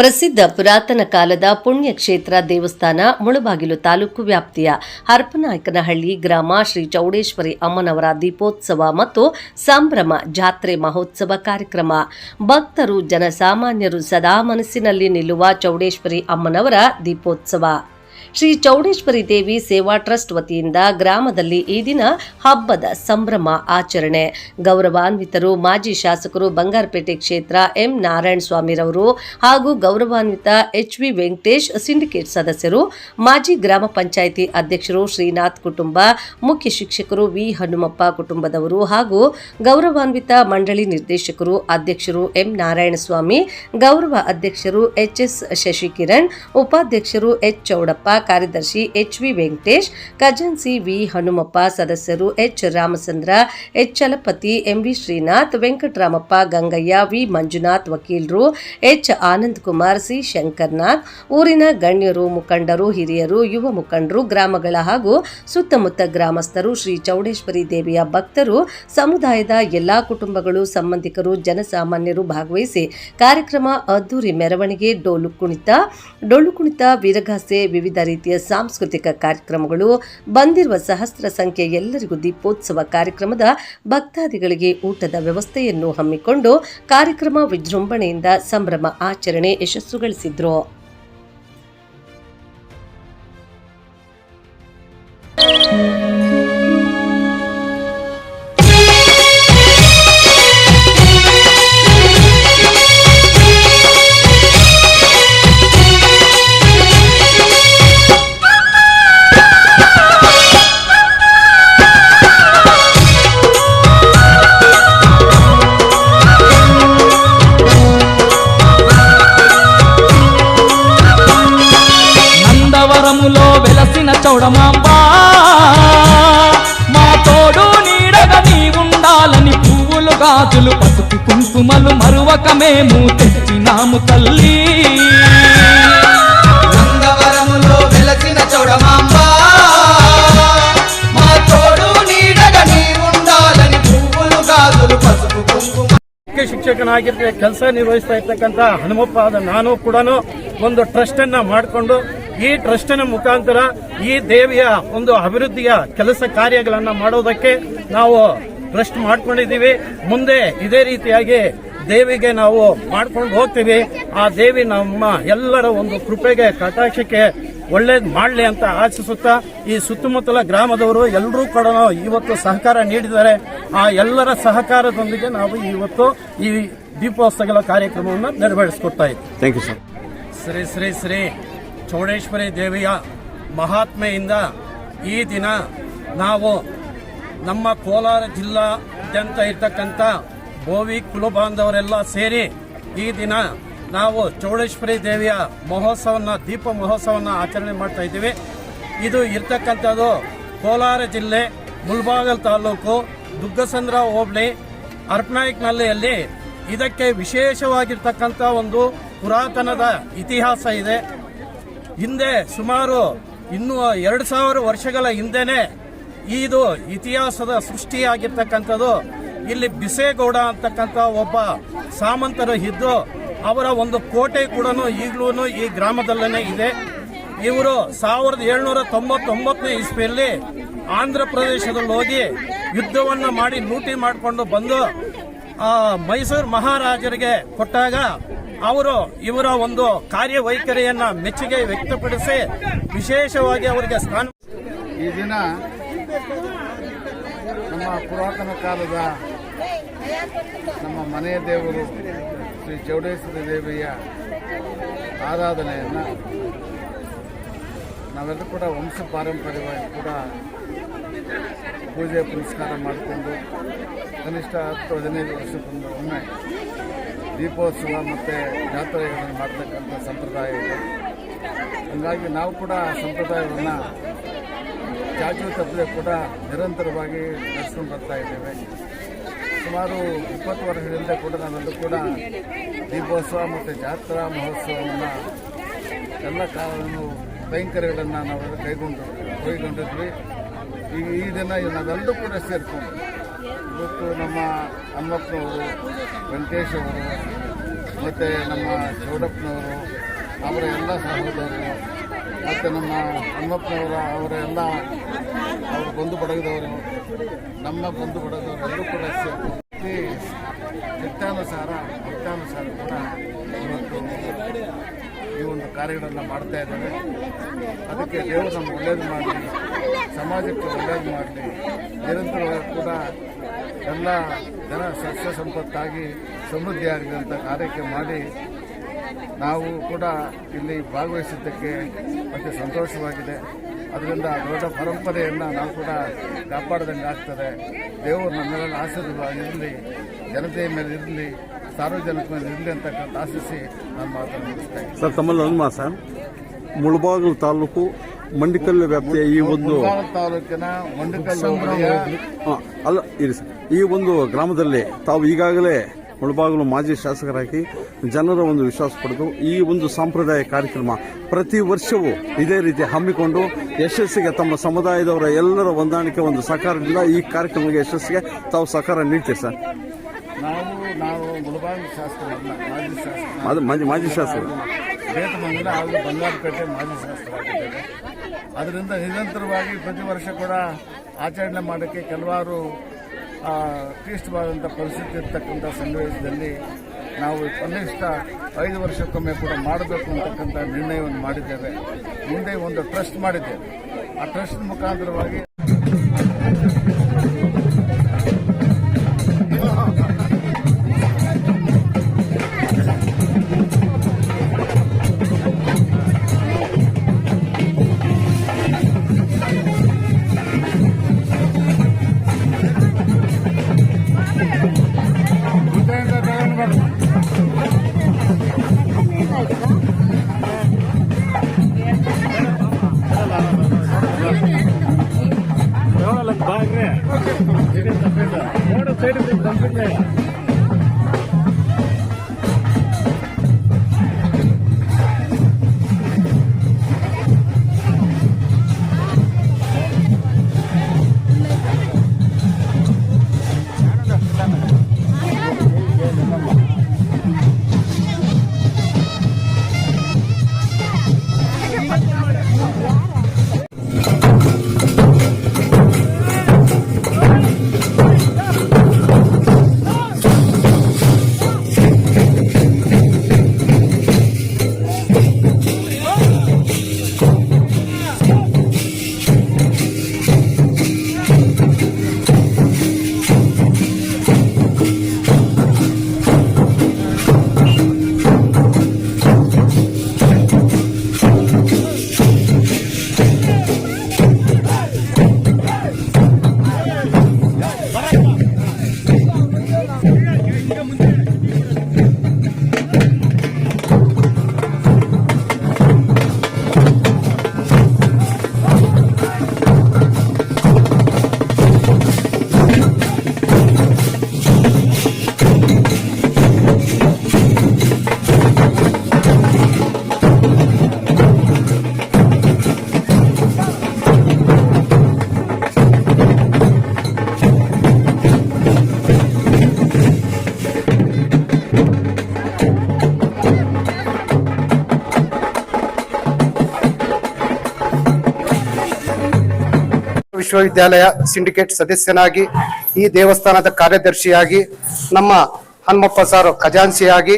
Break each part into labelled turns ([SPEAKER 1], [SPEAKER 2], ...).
[SPEAKER 1] ಪ್ರಸಿದ್ಧ ಪುರಾತನ ಕಾಲದ ಪುಣ್ಯಕ್ಷೇತ್ರ ದೇವಸ್ಥಾನ ಮುಳುಬಾಗಿಲು ತಾಲೂಕು ವ್ಯಾಪ್ತಿಯ ಹರಪನಾಯಕನಹಳ್ಳಿ ಗ್ರಾಮ ಶ್ರೀ ಚೌಡೇಶ್ವರಿ ಅಮ್ಮನವರ ದೀಪೋತ್ಸವ ಮತ್ತು ಸಂಭ್ರಮ ಜಾತ್ರೆ ಮಹೋತ್ಸವ ಕಾರ್ಯಕ್ರಮ. ಭಕ್ತರು, ಜನಸಾಮಾನ್ಯರು ಸದಾ ಮನಸ್ಸಿನಲ್ಲಿ ನಿಲ್ಲುವ ಚೌಡೇಶ್ವರಿ ಅಮ್ಮನವರ ದೀಪೋತ್ಸವ. ಶ್ರೀ ಚೌಡೇಶ್ವರಿ ದೇವಿ ಸೇವಾ ಟ್ರಸ್ಟ್ ವತಿಯಿಂದ ಗ್ರಾಮದಲ್ಲಿ ಈ ದಿನ ಹಬ್ಬದ ಸಂಭ್ರಮ ಆಚರಣೆ. ಗೌರವಾನ್ವಿತರು, ಮಾಜಿ ಶಾಸಕರು ಬಂಗಾರಪೇಟೆ ಕ್ಷೇತ್ರ ಎಂ ನಾರಾಯಣ ಸ್ವಾಮಿರವರು ಹಾಗೂ ಗೌರವಾನ್ವಿತ ಎಚ್ ವಿ ವೆಂಕಟೇಶ್ ಸಿಂಡಿಕೇಟ್ ಸದಸ್ಯರು, ಮಾಜಿ ಗ್ರಾಮ ಪಂಚಾಯಿತಿ ಅಧ್ಯಕ್ಷರು ಶ್ರೀನಾಥ್ ಕುಟುಂಬ, ಮುಖ್ಯ ಶಿಕ್ಷಕರು ವಿ ಹನುಮಪ್ಪ ಕುಟುಂಬದವರು ಹಾಗೂ ಗೌರವಾನ್ವಿತ ಮಂಡಳಿ ನಿರ್ದೇಶಕರು ಅಧ್ಯಕ್ಷರು ಎಂ ನಾರಾಯಣಸ್ವಾಮಿ, ಗೌರವ ಅಧ್ಯಕ್ಷರು ಎಚ್ ಎಸ್ ಶಶಿಕಿರಣ್, ಉಪಾಧ್ಯಕ್ಷರು ಎಚ್ ಚೌಡಪ್ಪ ಕಾರ್ಯದರ್ಶಿ ಎಚ್ ವಿ ವೆಂಕಟೇಶ್ ಖಜಾನ್ಸಿ ವಿ ಹನುಮಪ್ಪ, ಸದಸ್ಯರು H Ramachandra, H Chalapathi M V Srinath, Venkataramappa, Gangaiah, V Manjunath ವಕೀಲರು, ಎಚ್ ಆನಂದ್ ಕುಮಾರ್ ಸಿ ಶಂಕರ್ನಾಥ್, ಊರಿನ ಗಣ್ಯರು, ಮುಖಂಡರು, ಹಿರಿಯರು, ಯುವ ಮುಖಂಡರು, ಗ್ರಾಮಗಳ ಹಾಗೂ ಸುತ್ತಮುತ್ತ ಗ್ರಾಮಸ್ಥರು, ಶ್ರೀ ಚೌಡೇಶ್ವರಿ ದೇವಿಯ ಭಕ್ತರು, ಸಮುದಾಯದ ಎಲ್ಲಾ ಕುಟುಂಬಗಳು, ಸಂಬಂಧಿಕರು, ಜನಸಾಮಾನ್ಯರು ಭಾಗವಹಿಸಿ ಕಾರ್ಯಕ್ರಮ ಅದ್ದೂರಿ ಮೆರವಣಿಗೆ ಡೋಲು ಕುಣಿತ ಡೊಳ್ಳು ಕುಣಿತ, ವೀರಗಾಸೆ, ವಿವಿಧ ರೀತಿಯ ಸಾಂಸ್ಕೃತಿಕ ಕಾರ್ಯಕ್ರಮಗಳು, ಬಂದಿರುವ ಸಹಸ್ರ ಸಂಖ್ಯೆ ಎಲ್ಲರಿಗೂ ದೀಪೋತ್ಸವ ಕಾರ್ಯಕ್ರಮದ ಭಕ್ತಾದಿಗಳಿಗೆ ಊಟದ ವ್ಯವಸ್ಥೆಯನ್ನು ಹಮ್ಮಿಕೊಂಡು ಕಾರ್ಯಕ್ರಮ ವಿಜೃಂಭಣೆಯಿಂದ ಸಂಭ್ರಮ ಆಚರಣೆ ಯಶಸ್ಸುಗಳಿಸಿದ್ರು
[SPEAKER 2] Thank you. కుంకుమలు మరువక మేము తెచ్చినాము తల్లి
[SPEAKER 3] నందవరములో వెలసిన చౌడమాంబ మా తోడు నీడగా నీ ఉండాలని పువ్వులు గాజులు పసుపు కుంకుమ
[SPEAKER 4] ಮುಖ್ಯ ಶಿಕ್ಷಕನಾಗಿರ್ತ ಕೆಲಸ ನಿರ್ವಹಿಸ್ತಾ ಇರ್ತಕ್ಕಂಥ ಹನುಮಪ್ಪ ಆದ ನಾನು ಕೂಡ ಒಂದು ಟ್ರಸ್ಟ್ ಅನ್ನ ಮಾಡಿಕೊಂಡು ಈ ಟ್ರಸ್ಟಿನ ಮುಖಾಂತರ ಈ ದೇವಿಯ ಒಂದು ಅಭಿವೃದ್ಧಿಯ ಕೆಲಸ ಕಾರ್ಯಗಳನ್ನ ಮಾಡೋದಕ್ಕೆ ನಾವು ಟ್ರಸ್ಟ್ ಮಾಡ್ಕೊಂಡಿದ್ದೀವಿ ಮುಂದೆ ಇದೇ ರೀತಿಯಾಗಿ ದೇವಿಗೆ ನಾವು ಮಾಡ್ಕೊಂಡು ಹೋಗ್ತೀವಿ. ಆ ದೇವಿ ನಮ್ಮ ಎಲ್ಲರ ಒಂದು ಕೃಪೆಗೆ ಕಟಾಕ್ಷಕ್ಕೆ ಒಳ್ಳೇದು ಮಾಡಲಿ ಅಂತ ಆಶಿಸುತ್ತಾ ಈ ಸುತ್ತಮುತ್ತಲ ಗ್ರಾಮದವರು ಎಲ್ಲರೂ ಕೂಡ ಇವತ್ತು ಸಹಕಾರ ನೀಡಿದ್ದಾರೆ. ಆ ಎಲ್ಲರ ಸಹಕಾರದೊಂದಿಗೆ ನಾವು ಇವತ್ತು ಈ ದೀಪೋತ್ಸವಗಳ ಕಾರ್ಯಕ್ರಮವನ್ನು ನೆರವೇರಿಸಿಕೊಡ್ತಾ ಇದ್ದೀವಿ
[SPEAKER 5] ಸರ್
[SPEAKER 4] ಶ್ರೀ ಶ್ರೀ ಶ್ರೀ ಚೌಡೇಶ್ವರಿ ದೇವಿಯ ಮಹಾತ್ಮೆಯಿಂದ ಈ ದಿನ ನಾವು ನಮ್ಮ ಕೋಲಾರ ಜಿಲ್ಲಾದ್ಯಂತ ಇರ್ತಕ್ಕಂಥ ಬೋವಿ ಕುಲಬಾಂಧವರೆಲ್ಲ ಸೇರಿ ಈ ದಿನ ನಾವು ಚೌಡೇಶ್ವರಿ ದೇವಿಯ ಮಹೋತ್ಸವನ ದೀಪ ಮಹೋತ್ಸವನ ಆಚರಣೆ ಮಾಡ್ತಾ ಇದ್ದೀವಿ. ಇದು ಇರ್ತಕ್ಕಂಥದ್ದು ಕೋಲಾರ ಜಿಲ್ಲೆ ಮುಲ್ಬಾಗಲ್ ತಾಲೂಕು ದುಗ್ಗಸಂದ್ರ ಹೋಬಳಿ ಅರ್ಪನಾಯಕ್ನಹಳ್ಳಿಯಲ್ಲಿ ಇದಕ್ಕೆ ವಿಶೇಷವಾಗಿರ್ತಕ್ಕಂಥ ಒಂದು ಪುರಾತನದ ಇತಿಹಾಸ ಇದೆ. ಹಿಂದೆ ಸುಮಾರು ಇನ್ನು ಎರಡು ಸಾವಿರ ವರ್ಷಗಳ ಹಿಂದೆನೆ ಇದು ಇತಿಹಾಸದ ಸೃಷ್ಟಿಯಾಗಿರ್ತಕ್ಕಂಥದ್ದು ಇಲ್ಲಿ ಬಿಸೇಗೌಡ ಅಂತಕ್ಕಂಥ ಒಬ್ಬ ಸಾಮಂತರು ಇದ್ದು ಅವರ ಒಂದು ಕೋಟೆ ಕೂಡ ಈಗಲೂ ಈ ಗ್ರಾಮದಲ್ಲೇ ಇದೆ. ಇವರು ಸಾವಿರದ ಏಳ್ನೂರ ತೊಂಬತ್ತೊಂಬತ್ತನೇ ಇಸ್ವಿಯಲ್ಲಿ ಆಂಧ್ರ ಪ್ರದೇಶದಲ್ಲಿ ಹೋಗಿ ಯುದ್ಧವನ್ನ ಮಾಡಿ ಲೂಟಿ ಮಾಡಿಕೊಂಡು ಬಂದು ಮೈಸೂರು ಮಹಾರಾಜರಿಗೆ ಕೊಟ್ಟಾಗ ಅವರು ಇವರ ಒಂದು ಕಾರ್ಯವೈಖರಿಯನ್ನ ಮೆಚ್ಚುಗೆ ವ್ಯಕ್ತಪಡಿಸಿ ವಿಶೇಷವಾಗಿ ಅವರಿಗೆ ಸ್ಥಾನ
[SPEAKER 6] ಈ ದಿನ ನಮ್ಮ ಪುರಾತನ ಕಾಲದ ನಮ್ಮ ಮನೆಯ ದೇವರು ಶ್ರೀ ಚೌಡೇಶ್ವರಿ ದೇವಿಯ ಆರಾಧನೆಯನ್ನು ನಾವೆಲ್ಲರೂ ಕೂಡ ವಂಶ ಪಾರಂಪರ್ಯವಾಗಿ ಕೂಡ ಪೂಜೆ ಪುನಸ್ಕಾರ ಮಾಡಿಕೊಂಡು ಕನಿಷ್ಠ ಹತ್ತು ಹದಿನೈದು ವರ್ಷಕ್ಕೊಂದು ಒಮ್ಮೆ ದೀಪೋತ್ಸವ ಮತ್ತು ಜಾತ್ರೆಗಳನ್ನು ಮಾಡ್ತಕ್ಕಂಥ ಸಂಪ್ರದಾಯ ಇದೆ. ಹಾಗಾಗಿ ನಾವು ಕೂಡ ಆ ಸಂಪ್ರದಾಯವನ್ನು ತಪ್ಪದೆ ಕೂಡ ನಿರಂತರವಾಗಿ ನಡೆಸ್ಕೊಂಡು ಬರ್ತಾ ಇದ್ದೇವೆ. ಸುಮಾರು ಇಪ್ಪತ್ತು ವರ್ಷಗಳಿಂದ ಕೂಡ ನಾವೆಲ್ಲರೂ ಕೂಡ ದೀಪೋತ್ಸವ ಮತ್ತು ಜಾತ್ರಾ ಮಹೋತ್ಸವವನ್ನು ಎಲ್ಲ ಕಾಲವನ್ನು ಭಯಂಕರಗಳನ್ನು ನಾವೆಲ್ಲ ಕೈಗೊಂಡು ಕೈಗೊಂಡಿದ್ವಿ ಈ ಈ ದಿನ ನಾವೆಲ್ಲರೂ ಕೂಡ ಸೇರಿಕೊಂಡು ಇವತ್ತು ನಮ್ಮ ಅಮ್ಮಪ್ಪನವರು ವೆಂಕಟೇಶ್ ಅವರು ಮತ್ತು ನಮ್ಮ ಚೌಡಪ್ಪನವರು, ಅವರ ಎಲ್ಲ ಸಹೋದರರು ಮತ್ತು ನಮ್ಮ ಅಮ್ಮಪ್ಪನವರು ಅವರ ಎಲ್ಲ ಅವರ ಬಂಧು ಬಡಗಿದವರು. ನಮ್ಮ ಬಂಧು ಬಳಗದವರು ಎಲ್ಲರೂ ಕೂಡ ಸೇರಿ ಚಿತ್ತಾನುಸಾರ ಭಕ್ತಾನುಸಾರ ಕೂಡ ಇವತ್ತು ಈ ಒಂದು ಕಾರ್ಯಗಳನ್ನು ಮಾಡ್ತಾ ಇದ್ದಾರೆ. ಅದಕ್ಕೆ ದೇವರು ನಮ್ಗೆ ಒಳ್ಳೇದು ಮಾಡಲಿ, ಸಮಾಜಕ್ಕೆ ಒಳ್ಳೇದು ಮಾಡಲಿ. ನಿರಂತರವಾಗಿ ಕೂಡ ಎಲ್ಲ ಜನ ಸಸ್ಯ ಸಂಪತ್ತಾಗಿ ಸಮೃದ್ಧಿಯಾಗಲಿ ಕಾರ್ಯಕ್ಕೆ ಮಾಡಿ ನಾವು ಕೂಡ ಇಲ್ಲಿ ಭಾಗವಹಿಸಿದ್ದಕ್ಕೆ ಮತ್ತೆ ಸಂತೋಷವಾಗಿದೆ. ಅದರಿಂದ ದೊಡ್ಡ ಪರಂಪರೆಯನ್ನು ನಾವು ಕೂಡ ಕಾಪಾಡ್ದಂಗೆ ಆಗ್ತದೆ. ದೇವರು ನಮ್ಮೆಲ್ಲ ಆಶೀರ್ವಾದ ಇರಲಿ ಜನತೆಯ ಮೇಲೆ ಇರಲಿ ಸಾರ್ವಜನಿಕ ಮೇಲೆ ಇರಲಿ ಅಂತಕ್ಕಂಥ ಆಶಿಸಿ ನಾನು ಮಾತನ್ನು
[SPEAKER 5] ಸರ್ ತಮ್ಮಲ್ಲಿ ಒಂದು ಸರ್? ಮುಳಬಾಗಿಲು ತಾಲೂಕು ಮಂಡಿಕಲ್ಲು ವ್ಯಾಪ್ತಿಯ ಈ ಒಂದು
[SPEAKER 6] ತಾಲೂಕಿನ ಮಂಡಿಕಲ್ಲು
[SPEAKER 5] ಅಲ್ಲ ಇರಿ ಸರ್. ಈ ಒಂದು ಗ್ರಾಮದಲ್ಲಿ ತಾವು ಈಗಾಗಲೇ ಮುಳಬಾಗಿಲು ಮಾಜಿ ಶಾಸಕರಾಗಿ ಜನರ ಒಂದು ವಿಶ್ವಾಸ ಪಡೆದು ಈ ಒಂದು ಸಾಂಪ್ರದಾಯ ಕಾರ್ಯಕ್ರಮ ಪ್ರತಿ ವರ್ಷವೂ ಇದೇ ರೀತಿ ಹಮ್ಮಿಕೊಂಡು ಯಶಸ್ಸಿಗೆ ತಮ್ಮ ಸಮುದಾಯದವರ ಎಲ್ಲರ ಹೊಂದಾಣಿಕೆ ಒಂದು ಸಹಕಾರದಿಂದ ಈ ಕಾರ್ಯಕ್ರಮಕ್ಕೆ ಯಶಸ್ಸಿಗೆ ತಾವು ಸಹಕಾರ ನೀಡ್ತೀರಿ ಸರ್?
[SPEAKER 6] ನಾವು ನಾವು ಮುಳಬಾಗಿಲು ಶಾಸಕರಲ್ಲ ಮಾಜಿ
[SPEAKER 5] ಅದು ಮಾಜಿ ಮಾಜಿ ಶಾಸಕರು.
[SPEAKER 6] ಬೇತಮಂಗಲ ಹಾಗೂ ಬಂಗಾರಪೇಟೆ ಮಾಜಿ ಶಾಸಕರಾಗಿದ್ದೇವೆ ಅದರಿಂದ ನಿರಂತರವಾಗಿ ಪ್ರತಿ ವರ್ಷ ಕೂಡ ಆಚರಣೆ ಮಾಡೋಕ್ಕೆ ಕೆಲವಾರು ಕ್ಲಿಷ್ಟವಾದಂಥ ಪರಿಸ್ಥಿತಿ ಇರ್ತಕ್ಕಂಥ ಸನ್ನಿವೇಶದಲ್ಲಿ ನಾವು ಕನಿಷ್ಠ ಐದು ವರ್ಷಕ್ಕೊಮ್ಮೆ ಕೂಡ ಮಾಡಬೇಕು ಅಂತಕ್ಕಂಥ ನಿರ್ಣಯವನ್ನು ಮಾಡಿದ್ದೇವೆ. ಮುಂದೆ ಒಂದು ಟ್ರಸ್ಟ್ ಮಾಡಿದ್ದೇವೆ. ಆ ಟ್ರಸ್ಟ್ ಮುಖಾಂತರವಾಗಿ
[SPEAKER 7] ವಿಶ್ವವಿದ್ಯಾಲಯ ಸಿಂಡಿಕೇಟ್ ಸದಸ್ಯನಾಗಿ, ಈ ದೇವಸ್ಥಾನದ ಕಾರ್ಯದರ್ಶಿಯಾಗಿ, ನಮ್ಮ ಹನುಮಪ್ಪ ಸರ್ ಖಜಾನ್ಸಿಯಾಗಿ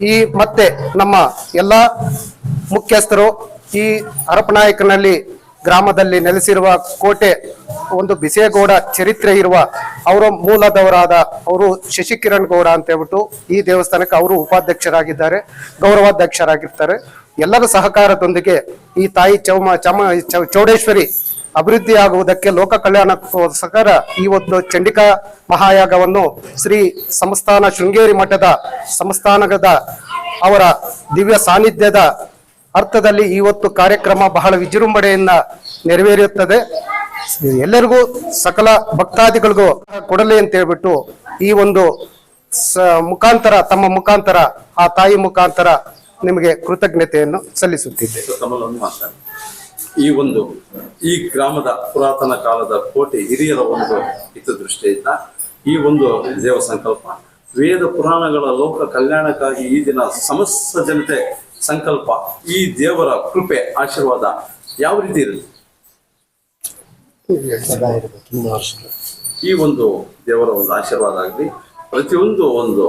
[SPEAKER 7] ಈ ಮತ್ತೆ ನಮ್ಮ ಎಲ್ಲ ಮುಖ್ಯಸ್ಥರು ಈ ಹರಪನಾಯಕನಲ್ಲಿ ಗ್ರಾಮದಲ್ಲಿ ನೆಲೆಸಿರುವ ಕೋಟೆ, ಒಂದು ಬಿಸೇಗೌಡ ಚರಿತ್ರೆ ಇರುವ ಅವರ ಮೂಲದವರಾದ ಅವರು ಶಶಿಕಿರಣ್ ಗೌಡ ಅಂತ ಹೇಳ್ಬಿಟ್ಟು ಈ ದೇವಸ್ಥಾನಕ್ಕೆ ಅವರು ಉಪಾಧ್ಯಕ್ಷರಾಗಿದ್ದಾರೆ, ಗೌರವಾಧ್ಯಕ್ಷರಾಗಿರ್ತಾರೆ. ಎಲ್ಲರ ಸಹಕಾರದೊಂದಿಗೆ ಈ ತಾಯಿ ಚೌಮ, ಚಮ ಚೌಡೇಶ್ವರಿ ಅಭಿವೃದ್ಧಿ ಆಗುವುದಕ್ಕೆ ಲೋಕ ಕಲ್ಯಾಣಕ್ಕೋಸ್ಕರ ಈ ಒಂದು ಚಂಡಿಕಾ ಮಹಾಯಾಗವನ್ನು ಶ್ರೀ ಸಂಸ್ಥಾನ ಶೃಂಗೇರಿ ಮಠದ ಸಂಸ್ಥಾನದ ಅವರ ದಿವ್ಯ ಸಾನ್ನಿಧ್ಯದ ಅರ್ಥದಲ್ಲಿ ಇವತ್ತು ಕಾರ್ಯಕ್ರಮ ಬಹಳ ವಿಜೃಂಭಣೆಯಿಂದ ನೆರವೇರುತ್ತದೆ ಎಲ್ಲರಿಗೂ ಸಕಲ ಭಕ್ತಾದಿಗಳಿಗೂ ಕೊಡಲಿ ಅಂತ ಹೇಳ್ಬಿಟ್ಟು ಈ ಒಂದು ಮುಖಾಂತರ, ತಮ್ಮ ಮುಖಾಂತರ, ಆ ತಾಯಿ ಮುಖಾಂತರ ನಿಮಗೆ ಕೃತಜ್ಞತೆಯನ್ನು ಸಲ್ಲಿಸುತ್ತಿದ್ದೆ.
[SPEAKER 5] ಈ ಒಂದು ಈ ಗ್ರಾಮದ ಪುರಾತನ ಕಾಲದ ಕೋಟೆ ಹಿರಿಯರ ಒಂದು ಹಿತದೃಷ್ಟಿಯಿಂದ ಈ ಒಂದು ದೇವ ಸಂಕಲ್ಪ ವೇದ ಪುರಾಣಗಳ ಲೋಕ ಕಲ್ಯಾಣಕ್ಕಾಗಿ ಈ ದಿನ ಸಮಸ್ತ ಜನತೆ ಸಂಕಲ್ಪ ಈ ದೇವರ ಕೃಪೆ ಆಶೀರ್ವಾದ ಯಾವ ರೀತಿ ಇರಲಿ ಈ ಒಂದು ದೇವರ ಒಂದು ಆಶೀರ್ವಾದ ಆಗಲಿ ಪ್ರತಿಯೊಂದು ಒಂದು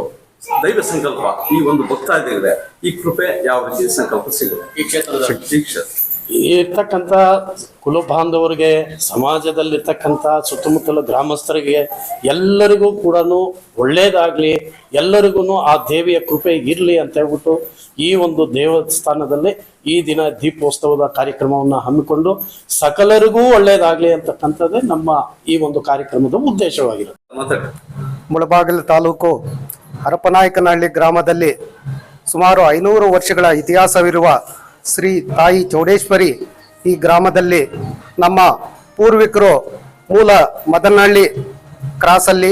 [SPEAKER 5] ದೈವ ಸಂಕಲ್ಪ ಈ ಒಂದು ಭಕ್ತಾದಿಗಳೇ ಈ ಕೃಪೆ ಯಾವ ರೀತಿ ಸಂಕಲ್ಪ ಸಿಗುತ್ತೆ? ಈ ಕ್ಷೇತ್ರದ ಈ ಕ್ಷೇತ್ರ.
[SPEAKER 8] ಇರ್ತಕ್ಕಂಥ ಕುಲ ಬಾಂಧವರಿಗೆ ಸಮಾಜದಲ್ಲಿರ್ತಕ್ಕಂಥ ಸುತ್ತಮುತ್ತಲ ಗ್ರಾಮಸ್ಥರಿಗೆ ಎಲ್ಲರಿಗೂ ಕೂಡ ಒಳ್ಳೇದಾಗ್ಲಿ ಎಲ್ಲರಿಗೂ ಆ ದೇವಿಯ ಕೃಪೆ ಇರಲಿ ಅಂತ ಹೇಳ್ಬಿಟ್ಟು ಈ ಒಂದು ದೇವಸ್ಥಾನದಲ್ಲಿ ಈ ದಿನ ದೀಪೋತ್ಸವದ ಕಾರ್ಯಕ್ರಮವನ್ನು ಹಮ್ಮಿಕೊಂಡು ಸಕಲರಿಗೂ ಒಳ್ಳೇದಾಗ್ಲಿ ಅಂತಕ್ಕಂಥದ್ದೇ ನಮ್ಮ ಈ ಒಂದು ಕಾರ್ಯಕ್ರಮದ ಉದ್ದೇಶವಾಗಿರುತ್ತೆ.
[SPEAKER 7] ಮುಳಬಾಗಿಲು ತಾಲೂಕು ಹರಪನಾಯಕನಹಳ್ಳಿ ಗ್ರಾಮದಲ್ಲಿ ಸುಮಾರು ಐನೂರು ವರ್ಷಗಳ ಇತಿಹಾಸವಿರುವ ಶ್ರೀ ತಾಯಿ ಚೌಡೇಶ್ವರಿ ಈ ಗ್ರಾಮದಲ್ಲಿ ನಮ್ಮ ಪೂರ್ವಿಕರು ಮೂಲ ಮದನಹಳ್ಳಿ ಕ್ರಾಸಲ್ಲಿ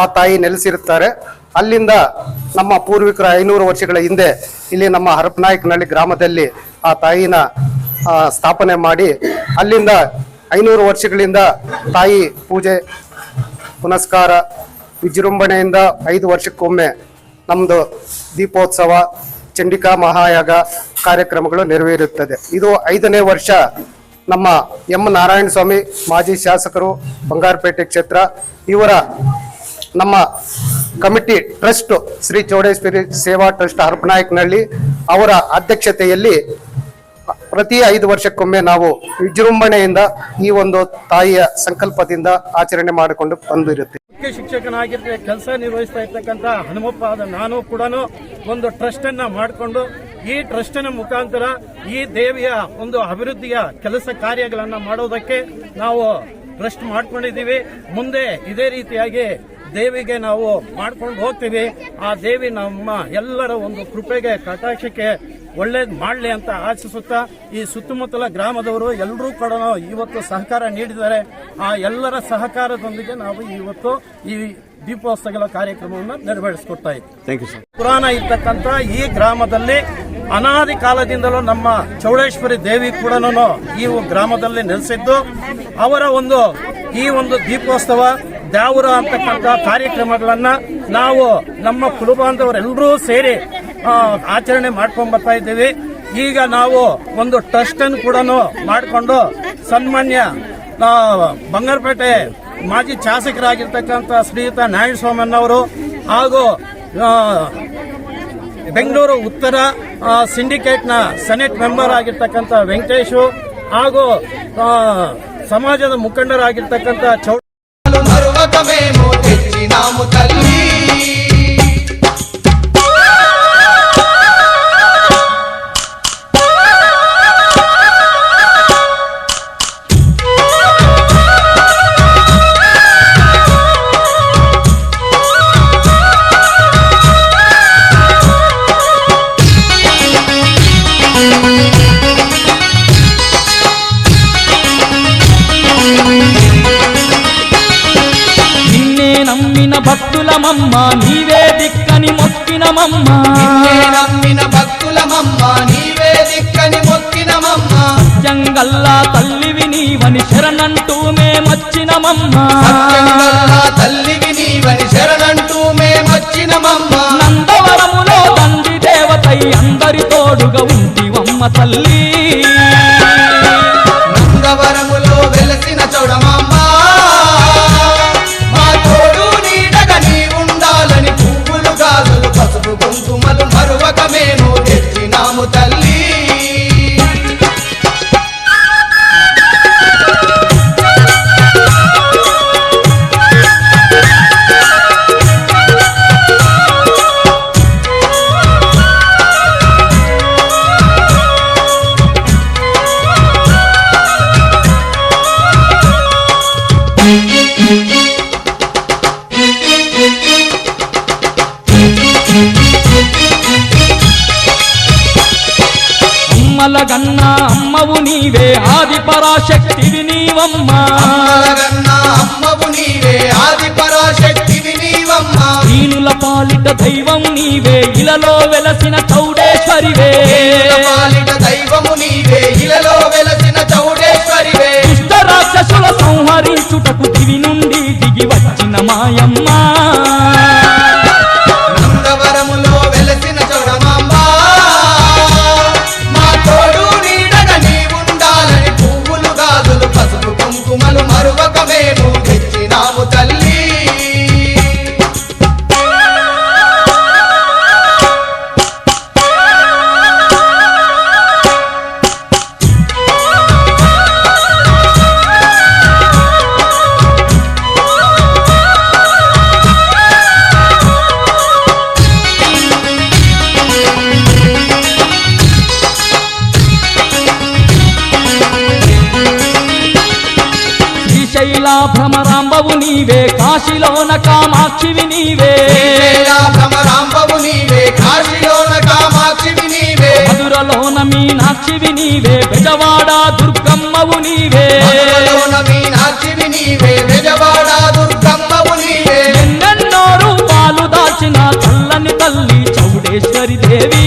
[SPEAKER 7] ಆ ತಾಯಿ ನೆಲೆಸಿರುತ್ತಾರೆ. ಅಲ್ಲಿಂದ ನಮ್ಮ ಪೂರ್ವಿಕರ ಐನೂರು ವರ್ಷಗಳ ಹಿಂದೆ ಇಲ್ಲಿ ನಮ್ಮ ಹರಪನಾಯಕನಹಳ್ಳಿ ಗ್ರಾಮದಲ್ಲಿ ಆ ತಾಯಿನ ಸ್ಥಾಪನೆ ಮಾಡಿ ಅಲ್ಲಿಂದ ಐನೂರು ವರ್ಷಗಳಿಂದ ತಾಯಿ ಪೂಜೆ, ಪುನಸ್ಕಾರ, ವಿಜೃಂಭಣೆಯಿಂದ ಐದು ವರ್ಷಕ್ಕೊಮ್ಮೆ ನಮ್ಮದು ದೀಪೋತ್ಸವ ಚಂಡಿಕಾ ಮಹಾಯಾಗ ಕಾರ್ಯಕ್ರಮಗಳು ನೆರವೇರುತ್ತದೆ. ಇದು ಐದನೇ ವರ್ಷ ನಮ್ಮ ಎಂ ನಾರಾಯಣ ಸ್ವಾಮಿ ಮಾಜಿ ಶಾಸಕರು ಬಂಗಾರಪೇಟೆ ಕ್ಷೇತ್ರ, ಇವರ ನಮ್ಮ ಕಮಿಟಿ ಟ್ರಸ್ಟ್ ಶ್ರೀ ಚೌಡೇಶ್ವರಿ ಸೇವಾ ಟ್ರಸ್ಟ್ ಹರಪನಾಯಕನಹಳ್ಳಿ ಅವರ ಅಧ್ಯಕ್ಷತೆಯಲ್ಲಿ ಪ್ರತಿ ಐದು ವರ್ಷಕ್ಕೊಮ್ಮೆ ನಾವು ವಿಜೃಂಭಣೆಯಿಂದ ಈ ಒಂದು ತಾಯಿಯ ಸಂಕಲ್ಪದಿಂದ ಆಚರಣೆ ಮಾಡಿಕೊಂಡು ಬಂದಿರುತ್ತೆ
[SPEAKER 4] ಮುಖ್ಯ ಶಿಕ್ಷಕನಾಗಿರ್ತ ಕೆಲಸ ನಿರ್ವಹಿಸ್ತಾ ಇರ್ತಕ್ಕಂಥ ಹನುಮಪ್ಪ ಆದ ನಾನು ಕೂಡ ಒಂದು ಟ್ರಸ್ಟ್ ಅನ್ನ ಮಾಡಿಕೊಂಡು, ಈ ಟ್ರಸ್ಟಿನ ಮುಖಾಂತರ ಈ ದೇವಿಯ ಒಂದು ಅಭಿವೃದ್ಧಿಯ ಕೆಲಸ ಕಾರ್ಯಗಳನ್ನ ಮಾಡೋದಕ್ಕೆ ನಾವು ಟ್ರಸ್ಟ್ ಮಾಡ್ಕೊಂಡಿದ್ದೀವಿ. ಮುಂದೆ ಇದೇ ರೀತಿಯಾಗಿ ದೇವಿಗೆ ನಾವು ಮಾಡ್ಕೊಂಡು ಹೋಗ್ತೀವಿ. ಆ ದೇವಿ ನಮ್ಮ ಎಲ್ಲರ ಒಂದು ಕೃಪೆಗೆ, ಕಟಾಕ್ಷಕ್ಕೆ ಒಳ್ಳೇದು ಮಾಡಲಿ ಅಂತ ಆಶಿಸುತ್ತಾ ಈ ಸುತ್ತಮುತ್ತಲ ಗ್ರಾಮದವರು ಎಲ್ಲರೂ ಕೂಡ ಇವತ್ತು ಸಹಕಾರ ನೀಡಿದ್ದಾರೆ. ಆ ಎಲ್ಲರ ಸಹಕಾರದೊಂದಿಗೆ ನಾವು ಇವತ್ತು ಈ ದೀಪೋತ್ಸವಗಳ ಕಾರ್ಯಕ್ರಮವನ್ನು ನೆರವೇರಿಸಿಕೊಡ್ತಾ ಇದ್ದೀವಿ ಪುರಾಣ ಇರ್ತಕ್ಕಂಥ ಈ ಗ್ರಾಮದಲ್ಲಿ ಅನಾದಿ ಕಾಲದಿಂದಲೂ ನಮ್ಮ ಚೌಡೇಶ್ವರಿ ದೇವಿ ಕೂಡ ಈ ಗ್ರಾಮದಲ್ಲಿ ನೆಲೆಸಿದ್ದು. ಅವರ ಒಂದು ಈ ಒಂದು ದೀಪೋತ್ಸವ ದೇವರ ಅಂತಕ್ಕಂಥ ಕಾರ್ಯಕ್ರಮಗಳನ್ನ ನಾವು ನಮ್ಮ ಕುಲಬಾಂಧವರೆಲ್ಲರೂ ಸೇರಿ ಆಚರಣೆ ಮಾಡ್ಕೊಂಡ್ ಬರ್ತಾ ಇದ್ದೀವಿ. ಈಗ ನಾವು ಒಂದು ಟ್ರಸ್ಟ್ ಅನ್ನು ಕೂಡ ಮಾಡಿಕೊಂಡು ಸನ್ಮಾನ್ಯ ಬಂಗಾರಪೇಟೆ ಮಾಜಿ ಶಾಸಕರಾಗಿರ್ತಕ್ಕಂಥ ಶ್ರೀಯುತ ನಾರಾಯಣಸ್ವಾಮಣ್ಣವರು ಹಾಗೂ ಬೆಂಗಳೂರು ಉತ್ತರ ಸಿಂಡಿಕೇಟ್ನ ಸೆನೆಟ್ ಮೆಂಬರ್ ಆಗಿರ್ತಕ್ಕಂಥ ವೆಂಕಟೇಶು ಹಾಗೂ ಸಮಾಜದ ಮುಖಂಡರಾಗಿರ್ತಕ್ಕಂಥ ಚೌ
[SPEAKER 2] భక్తులమమ్మ నీవే దిక్కని మొక్కినమమ్మ.
[SPEAKER 3] నిన్నే నమ్మిన భక్తులమమ్మ నీవే దిక్కని మొక్కినమమ్మ.
[SPEAKER 2] జంగల్లా తల్లివి నీవని శరణంటూ మేమొచ్చినమమ్మ
[SPEAKER 3] సత్యంగల్లా తల్లివి నీవని శరణంటూ మేమొచ్చినమమ్మ
[SPEAKER 2] నందవరములో తండ్రి దేవతై అందరి తోడుగా ఉంటివమ్మ తల్లి. పరాశక్తివి నీవమ్మ.
[SPEAKER 3] అమ్మలగన్న అమ్మవు నీవే ఆది పరాశక్తివి నీవమ్మ.
[SPEAKER 2] దీనుల పాలిట దైవం నీవే ఇలలో వెలసిన చౌడేశ్వరివే. శ్రీశైల భ్రమరాంబవు నీవే కాశీలోన కామాక్షివి నీవే.
[SPEAKER 3] భ్రమరాంబవు నీవే కాశీలోన కామాక్షివి నీవే.
[SPEAKER 2] మధురలోన మీనాక్షివి నీవే బెజవాడ దుర్గమ్మవు నీవే.
[SPEAKER 3] మధురలోన మీనాక్షివి నీవే బెజవాడ దుర్గమ్మవు నీవే.
[SPEAKER 2] ఎన్నెన్నో రూపాలు దాచిన చల్లని తల్లి చౌడేశ్వరి దేవి.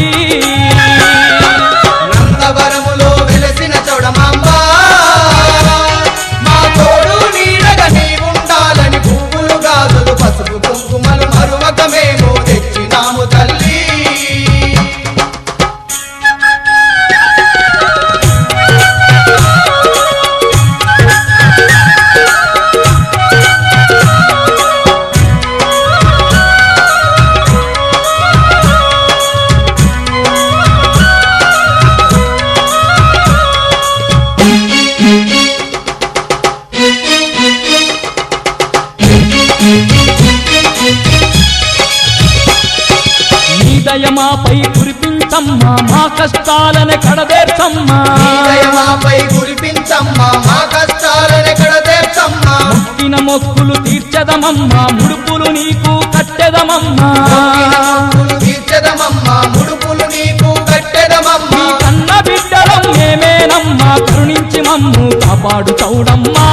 [SPEAKER 2] కష్టాలను కడదేర్చమ్మా.
[SPEAKER 3] దయమాపై కురిపించమ్మా మా కష్టాలనెక్కడ తీర్చమ్మా
[SPEAKER 2] మొక్కిన మొక్కులు తీర్చదమమ్మా ముడుపులు నీకు కట్టెదమమ్మా.
[SPEAKER 3] ముడుపులు తీర్చదమమ్మా ముడుపులు నీకు కట్టెదమమ్మా.
[SPEAKER 2] నీ కన్న బిడ్డలం మేమేనమ్మా కరుణించి మమ్ము కాపాడు చౌడమ్మా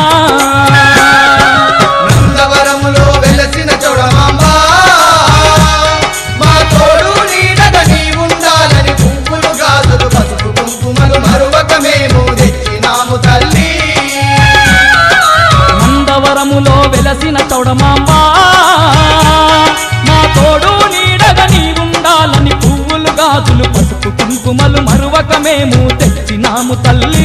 [SPEAKER 3] మేము తెచ్చినాము తల్లి.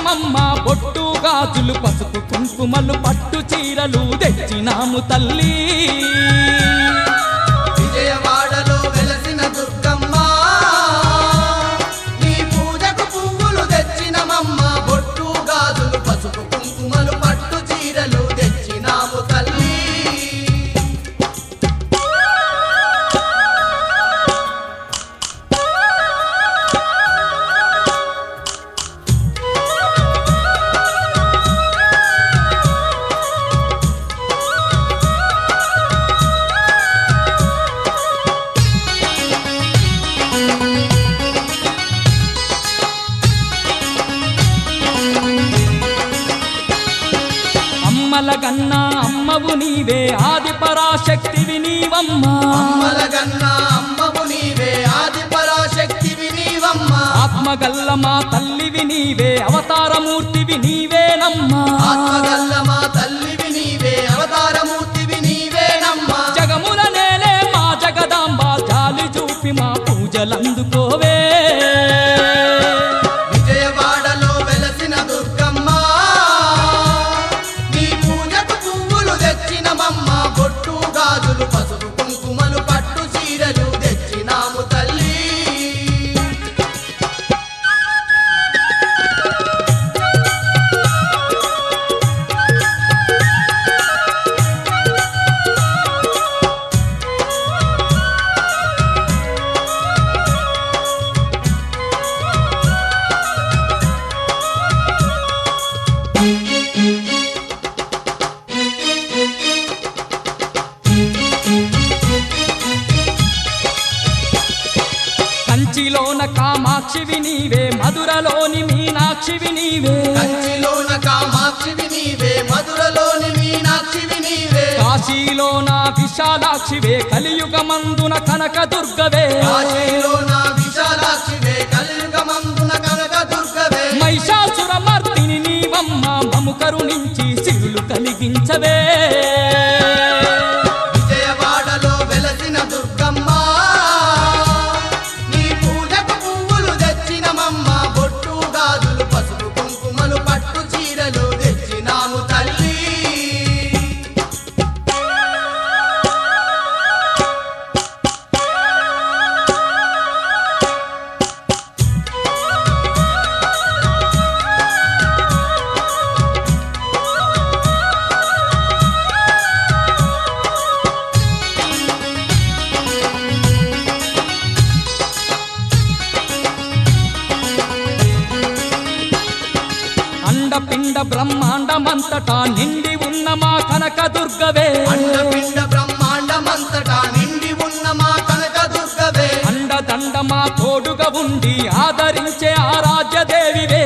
[SPEAKER 2] తెచ్చినమమ్మ బొట్టు గాజులు పసుపు కుంకుమలు పట్టు చీరలు తెచ్చినాము తల్లి. అమ్మల గన్నా అమ్మవు నీవే ఆది పరాశక్తివి నీవమ్మా.
[SPEAKER 3] అమ్మలగన్న అమ్మవు నీవే ఆది పరాశక్తివి నీవమ్మా.
[SPEAKER 2] ఆత్మగల్ల మా తల్లివి నీవే అవతారమూర్తివి నీవేనమ్మా.
[SPEAKER 3] ఆత్మగల్ల మా తల్లివి నీవే అవతారమూర్తివి నీవేనమ్మా.
[SPEAKER 2] జగముల నేలే మా జగదాంబ జాలి చూపి మా పూజలందుకోవే కనకదుర్గవే బ్రహ్మాండమంతటా నిండి ఉన్న మా కనక దుర్గవే
[SPEAKER 3] అండపిండ బ్రహ్మాండమంతటా నిండి ఉన్న మా కనక దుర్గవే
[SPEAKER 2] అండదండ మా తోడుగా ఉండి ఆదరించే ఆరాధ్య దేవివే